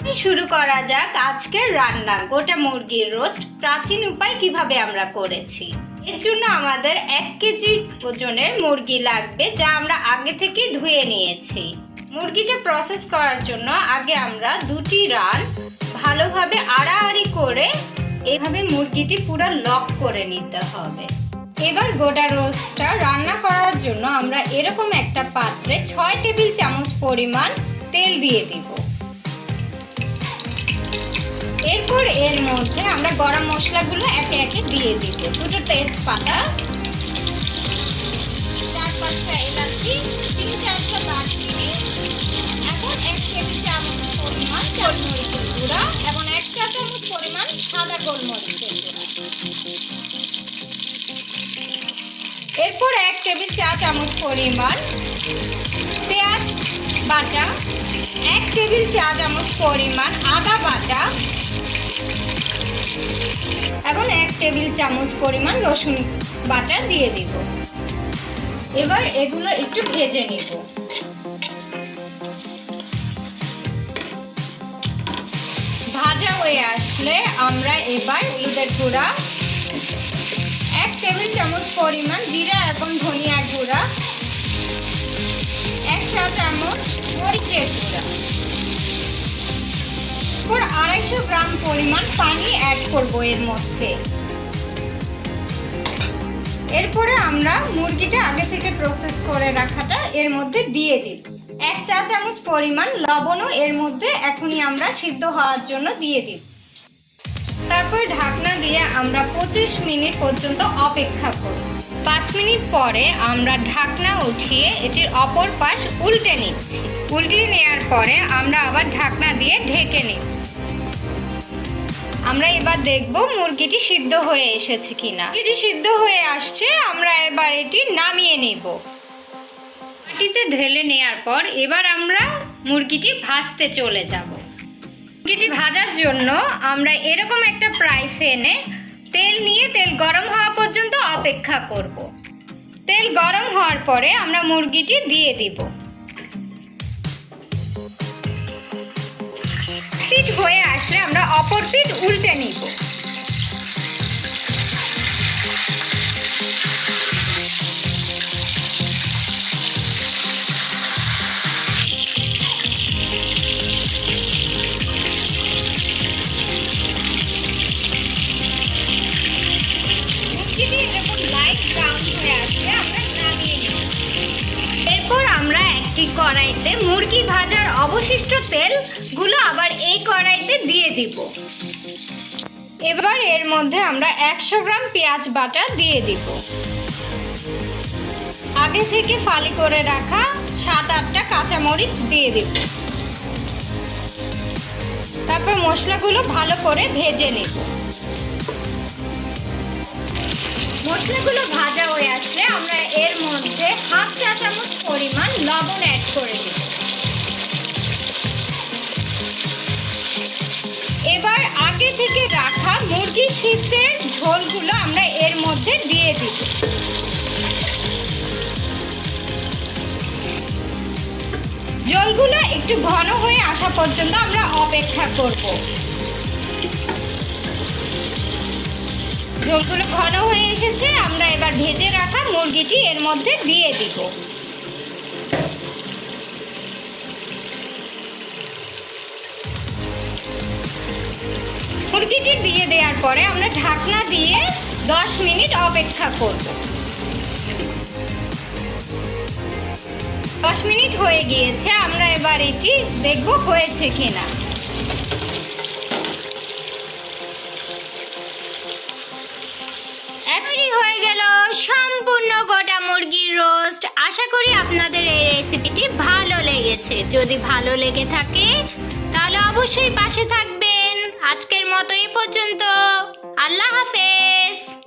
শুরু করা যাক আজকের রান্না। গোটা মুরগির রোস্ট, প্রাচীন উপায় কীভাবে আমরা করেছি? এর জন্য আমাদের এক কেজি ওজনের মুরগি লাগবে, যা আমরা আগে থেকে ধুয়ে নিয়েছি। মুরগিটা প্রসেস করার জন্য আগে আমরা দুটি রান ভালোভাবে আড়াআড়ি করে এভাবে মুরগিটি পুরো লক করে নিতে হবে। এবার গোটা রোস্টটা রান্না করার জন্য আমরা এরকম একটা পাত্রে ছয় টেবিল চামচ পরিমাণ তেল দিয়ে দিব। এরপর এর মধ্যে আমরা গরম মশলাগুলো একে একে দিয়ে দিব। দুটো তেজপাতা, চার পাঁচটা এলাচি, তিন চারটা দারচিনি, এখন এক টেবিল চামচ পরিমাণ গোলমরিচের গুঁড়া এবং এক চা চামচ পরিমাণ সাদা গোলমরিচের এরপর এক টেবিল চা চামচ পরিমাণ পেঁয়াজ বাটা, এক টেবিল চা চামচ পরিমাণ আদা বাটা এবং এক টেবিল চামচ পরিমাণ রসুন বাটা দিয়ে দিব। এবার এগুলো একটু ভেজে নিব। ভাজা হয়ে আসলে আমরা এবার হলুদের গুঁড়া, এক টেবিল চামচ পরিমাণ জিরা এবং ধনিয়ার গুঁড়া, এক চা চামচ মরিচের গুঁড়া। এরপর আড়াইশো গ্রাম পরিমাণ পানি অ্যাড করব এর মধ্যে। এরপরে আমরা মুরগিটা আগে থেকে প্রসেস করে রাখাটা এর মধ্যে দিয়ে দিই। এক চা চামচ পরিমাণ লবণও এর মধ্যে এখনই আমরা সিদ্ধ হওয়ার জন্য দিয়ে দিই। তারপর ঢাকনা দিয়ে আমরা পঁচিশ মিনিট পর্যন্ত অপেক্ষা করব। পাঁচ মিনিট পরে আমরা ঢাকনা উঠিয়ে এটির অপর পাশ উল্টে নিচ্ছি। উল্টিয়ে নেওয়ার পরে আমরা আবার ঢাকনা দিয়ে ঢেকে নিই আমরা এবার দেখব মুরগিটি সিদ্ধ হয়ে এসেছে কিনা। এটি সিদ্ধ হয়ে আসছে, আমরা এবার এটি নামিয়ে নেব। মাটিতে ঢেলে নেওয়ার পর এবার আমরা মুরগিটি ভাজতে চলে যাব। মুরগিটি ভাজার জন্য আমরা এরকম একটা ফ্রাই ফেনে তেল নিয়ে তেল গরম হওয়া পর্যন্ত অপেক্ষা করব। তেল গরম হওয়ার পরে আমরা মুরগিটি দিয়ে দিব। পিঠ হয়ে আসলে আমরা অপর পিঠ উল্টে নিব। কড়াইতে মুরগি ভাজার অবশিষ্ট তেলগুলো আবার এই কড়াইতে দিয়ে দিব। এবার এর মধ্যে আমরা একশো গ্রাম পেঁয়াজ বাটা দিয়ে দিব। আগে থেকে ফালি করে রাখা সাত আটটা কাঁচামরিচ দিয়ে দিব। তারপর মশলাগুলো ভালো করে ভেজে নেব। মশলাগুলো ভাজা হয়ে আসলে আমরা এর মধ্যে হাফ চা চামচ পরিমাণ লবণ অ্যাড করে দিই এবার আগে থেকে রাখা মুরগি শীতের ঝোলগুলো আমরা এর মধ্যে দিয়ে দিই জলগুলো একটু ঘন হয়ে আসা পর্যন্ত আমরা অপেক্ষা করব। ঝোলগুলো ঘন হয়ে এসেছে, আমরা এবার ভেজে রাখা মুরগিটি এর মধ্যে দিয়ে দিব। মুরগিটি দিয়ে দেওয়ার পরে আমরা ঢাকনা দিয়ে দশ মিনিট অপেক্ষা করব। দশ মিনিট হয়ে গিয়েছে, আমরা এবার এটি দেখব হয়েছে কিনা। এখনই হয়ে গেল সম্পূর্ণ গোটা মুরগির রোস্ট। আশা করি আপনাদের এই রেসিপিটি ভালো লেগেছে। যদি ভালো লেগে থাকে, তাহলে অবশ্যই পাশে থাকবেন। আজকের মতো এই পর্যন্ত। আল্লাহ হাফেজ।